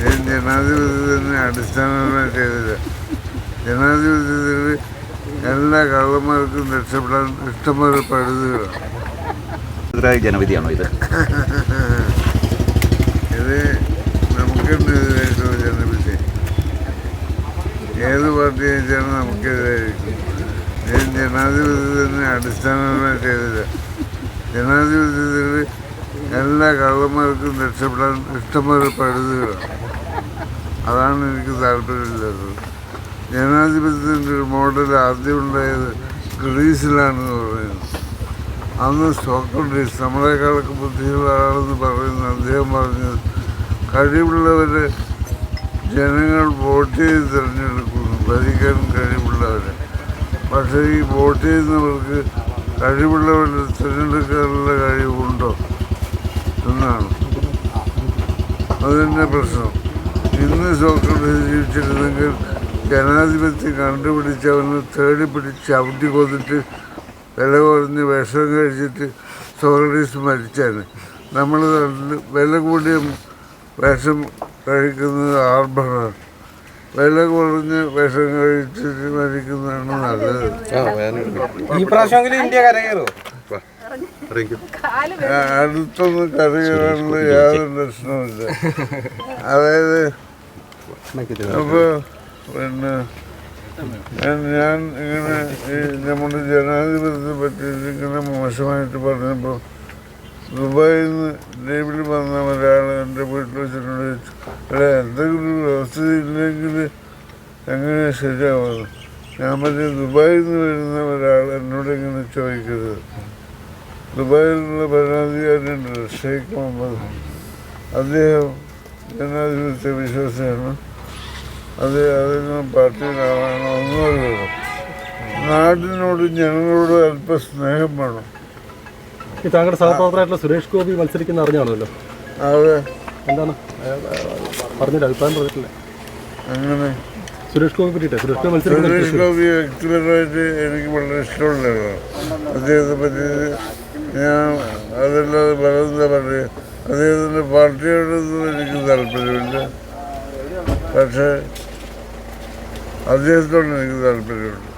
ഞാൻ തന്നെ അടിസ്ഥാനപരമായി ചെയ്തില്ല ജനാധിപത്യത്തിൽ എല്ലാ കള്ളന്മാർക്കും രക്ഷപ്പെടാൻ ഇഷ്ടംപോലെ പഴുതുകളാണ് ജനവിധിയാണോ ഇത്? ഇത് നമുക്കെതിരായിട്ടുള്ള ജനവിധി. ഏത് പാർട്ടി ജയിച്ചാലും നമുക്കെതിരായിരിക്കും. ഞാൻ തന്നെ അടിസ്ഥാനപരമായി ചെയ്തില്ല ജനാധിപത്യത്തിൽ എല്ലാ കള്ളന്മാർക്കും രക്ഷപ്പെടാൻ ഇഷ്ടംപോലെ പഴുതുകളാണ് അതാണ് എനിക്ക് താല്പര്യമില്ലാത്തത്. ജനാധിപത്യത്തിന്റെ ഒരു മോഡൽ ആദ്യം ഉണ്ടായത് ഗ്രീസിലാണെന്ന് പറയുന്നത് അന്ന് സോക്രട്ടീസ് നമ്മളെക്കാളൊക്കെ ബുദ്ധിയുള്ള ആളെന്ന് പറയുന്ന അദ്ദേഹം പറഞ്ഞത് കഴിവുള്ളവരെ ജനങ്ങൾ വോട്ട് ചെയ്ത് തിരഞ്ഞെടുക്കുന്നു. ഭരിക്കാൻ കഴിവുള്ളവരെ. പക്ഷേ ഈ വോട്ട് ചെയ്യുന്നവർക്ക് കഴിവുള്ളവരെ തിരഞ്ഞെടുക്കാനുള്ള കഴിവുണ്ടോ? എന്നാണ്. അതിന്റെ പ്രശ്നം. ഇന്ന് സോക്രട്ടീസ് ജീവിച്ചിരുന്നെങ്കിൽ ജനാധിപത്യം കണ്ടുപിടിച്ച് അവന് തേടി പിടിച്ച് ചവിട്ടി കൊന്നിട്ട് വില കുറഞ്ഞ് വിഷം കഴിച്ചിട്ട് സോക്രട്ടീസ് മരിച്ചാണ് നമ്മൾ വില കൂടിയ വിഷം കഴിക്കുന്നത് ആർഭറാണ് വില കുറഞ്ഞ് വിഷം കഴിച്ചിട്ട് മരിക്കുന്നതാണ് നല്ലത്. ഈ പ്രാവശ്യമെങ്കിലും ഇന്ത്യ കരകയറോ? ആ, അടുത്തൊന്നും കറിയാനുള്ള യാതൊരു പ്രശ്നവുമില്ല. അതായത് ഞാൻ ഇങ്ങനെ നമ്മുടെ ജനാധിപത്യത്തെ പറ്റി ഇങ്ങനെ മോശമായിട്ട് പറഞ്ഞപ്പോൾ ദുബായിൽ നിന്ന് ലീവിൽ വന്ന ഒരാൾ എന്റെ വീട്ടിൽ വെച്ചിട്ടുണ്ട്. അല്ല എന്തെങ്കിലും വ്യവസ്ഥ ഇല്ലെങ്കിൽ എങ്ങനെ ശരിയാവുന്നത് ഞാൻ പറഞ്ഞു ദുബായിൽ നിന്ന് വരുന്ന ഒരാൾ എന്നോട് ഇങ്ങനെ ചോദിക്കരുത്. ദുബായിലുള്ള ഭരണാധികാരിയുണ്ട് ഷെയ്ഖ് മുഹമ്മദ്. അദ്ദേഹം ജനാധിപത്യ വിശ്വാസിയാണ് അത് അതിന് പാർട്ടിയുടെ ഒന്നുമല്ല. നാടിനോട് ജനങ്ങളോട് അല്പം സ്നേഹം വേണം. ഈ താങ്കളുടെ സഹപ്രവർത്തനായിട്ടുള്ള സുരേഷ് ഗോപി മത്സരിക്കുന്ന അറിഞ്ഞാണല്ലോ? അതെ. എന്താണ്? പറഞ്ഞിട്ട് അഭിപ്രായം പറഞ്ഞിട്ടില്ല. അങ്ങനെ. സുരേഷ് ഗോപി പറ്റിയിട്ടെ? സുരേഷ് ഗോപി മത്സരിക്കുന്ന സുരേഷ് ഗോപി വ്യക്തിപരമായിട്ട് എനിക്ക് വളരെ ഇഷ്ടമുള്ളതാണ് അദ്ദേഹത്തെ പറ്റി ഞാൻ അതല്ലാതെ പറയുന്ന പറയുക? പക്ഷേ അദ്ദേഹത്തോട് എനിക്ക് താല്പര്യമുണ്ട്